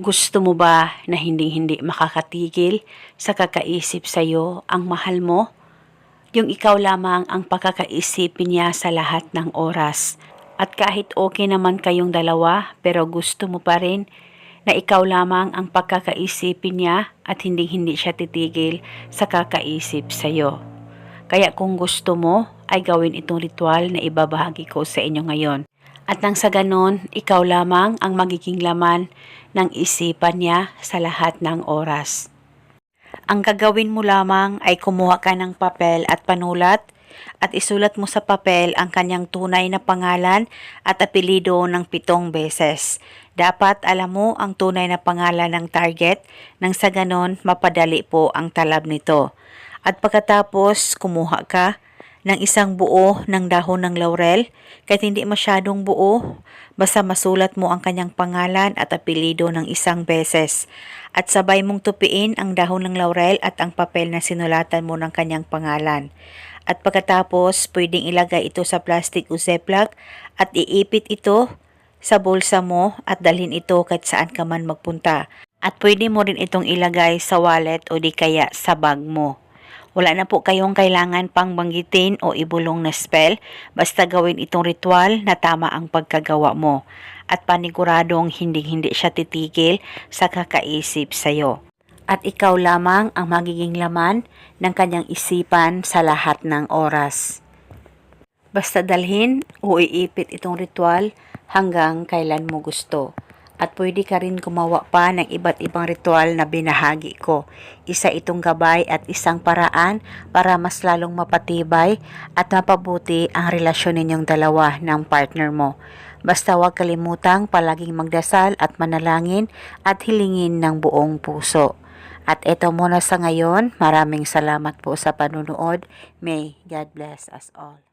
Gusto mo ba na hindi-hindi makakatigil sa kakaisip sa'yo ang mahal mo? Yung ikaw lamang ang pagkakaisipin niya sa lahat ng oras. At kahit okay naman kayong dalawa, pero gusto mo pa rin na ikaw lamang ang pagkakaisipin niya at hindi-hindi siya titigil sa kakaisip sa'yo. Kaya kung gusto mo, ay gawin itong ritual na ibabahagi ko sa inyo ngayon. At nang sa ganon, ikaw lamang ang magiging laman ng isipan niya sa lahat ng oras. Ang gagawin mo lamang ay kumuha ka ng papel at panulat at isulat mo sa papel ang kanyang tunay na pangalan at apelido ng pitong beses. Dapat alam mo ang tunay na pangalan ng target nang sa ganon mapadali po ang talab nito. At pagkatapos kumuha ka ng isang buo ng dahon ng laurel kahit hindi masyadong buo basta masulat mo ang kanyang pangalan at apelido ng isang beses at sabay mong tupiin ang dahon ng laurel at ang papel na sinulatan mo ng kanyang pangalan. At pagkatapos, pwedeng ilagay ito sa plastic o ziploc at iipit ito sa bulsa mo at dalhin ito kahit saan ka man magpunta. At pwede mo rin itong ilagay sa wallet o di kaya sa bag mo. Wala na po kayong kailangan pang banggitin o ibulong na spell, basta gawin itong ritual na tama ang pagkagawa mo at paniguradong hindi-hindi siya titigil sa kakaisip sa'yo. At ikaw lamang ang magiging laman ng kanyang isipan sa lahat ng oras. Basta dalhin o iipit itong ritual hanggang kailan mo gusto. At pwede ka rin gumawa pa ng iba't ibang ritual na binahagi ko. Isa itong gabay at isang paraan para mas lalong mapatibay at mapabuti ang relasyon ninyong dalawa ng partner mo. Basta huwag kalimutang palaging magdasal at manalangin at hilingin ng buong puso. At ito muna sa ngayon, maraming salamat po sa panunood. May God bless us all.